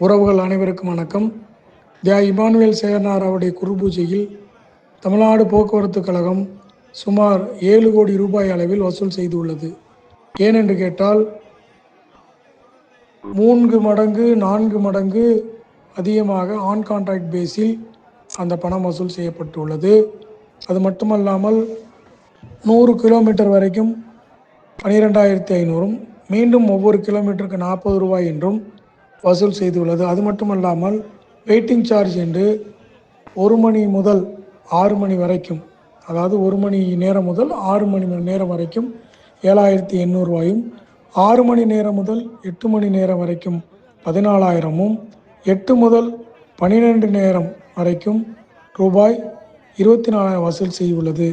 உறவுகள் அனைவருக்கும் வணக்கம். தியா இமானுவேல் சேகர்னார் அவருடைய குரு பூஜையில் தமிழ்நாடு போக்குவரத்து கழகம் சுமார் ஏழு கோடி ரூபாய் அளவில் வசூல் செய்துள்ளது. ஏனென்று கேட்டால் மூன்று மடங்கு நான்கு மடங்கு அதிகமாக ஆன் கான்ட்ராக்ட் பேஸில் அந்த பணம் வசூல் செய்யப்பட்டுள்ளது. அது மட்டுமல்லாமல் நூறு கிலோமீட்டர் வரைக்கும் பனிரெண்டாயிரத்தி ஐநூறும் மீண்டும் ஒவ்வொரு கிலோமீட்டருக்கு நாற்பது ரூபாய் என்றும் வசூல் செய்துள்ளது. அது மட்டுமல்லாமல் வெயிட்டிங் சார்ஜ் என்று ஒரு மணி முதல் ஆறு மணி வரைக்கும் அதாவது ஒரு மணி நேரம் முதல் ஆறு மணி நேரம் வரைக்கும் ஏழாயிரத்தி எண்ணூறுவாயும் ஆறு மணி நேரம் முதல் எட்டு மணி நேரம் வரைக்கும் பதினாலாயிரமும் எட்டு முதல் பன்னிரெண்டு நேரம் வரைக்கும் ரூபாய் இருபத்தி நாலாயிரம் வசூல் செய்துள்ளது.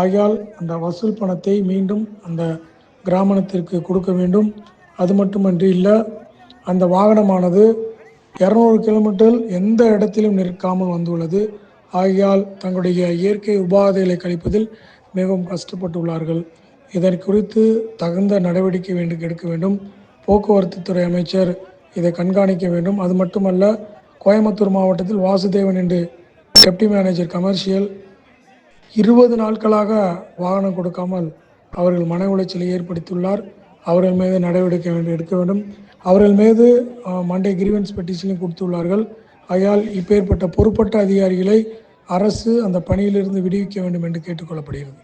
ஆகையால் அந்த வசூல் பணத்தை மீண்டும் அந்த கிராமணத்திற்கு கொடுக்க வேண்டும். அது மட்டுமன்றி இல்லை அந்த வாகனமானது இரநூறு கிலோமீட்டர் எந்த இடத்திலும் நிற்காமல் வந்துள்ளது. ஆகையால் தங்களுடைய இயற்கை உபாதைகளை கழிப்பதில் மிகவும் கஷ்டப்பட்டுள்ளார்கள். இதன் குறித்து தகுந்த நடவடிக்கை வேண்டும் எடுக்க வேண்டும். போக்குவரத்து துறை அமைச்சர் இதை கண்காணிக்க வேண்டும். அது மட்டுமல்ல கோயம்புத்தூர் மாவட்டத்தில் வாசுதேவன் என்று டெப்டி மேனேஜர் கமர்ஷியல் இருபது நாட்களாக வாகனம் கொடுக்காமல் அவர்கள் மன உளைச்சலை ஏற்படுத்தியுள்ளார். அவர்கள் மீது நடவடிக்கை வேண்டும் எடுக்க வேண்டும். அவர்கள் மீது மண்டே கிரீவன்ஸ் பெட்டிஷனையும் கொடுத்துள்ளார்கள். ஆகையால் இப்பேற்பட்ட பொறுப்பட்ட அதிகாரிகளை அரசு அந்த பணியிலிருந்து விடுவிக்க வேண்டும் என்று கேட்டுக்கொள்ளப்படுகிறது.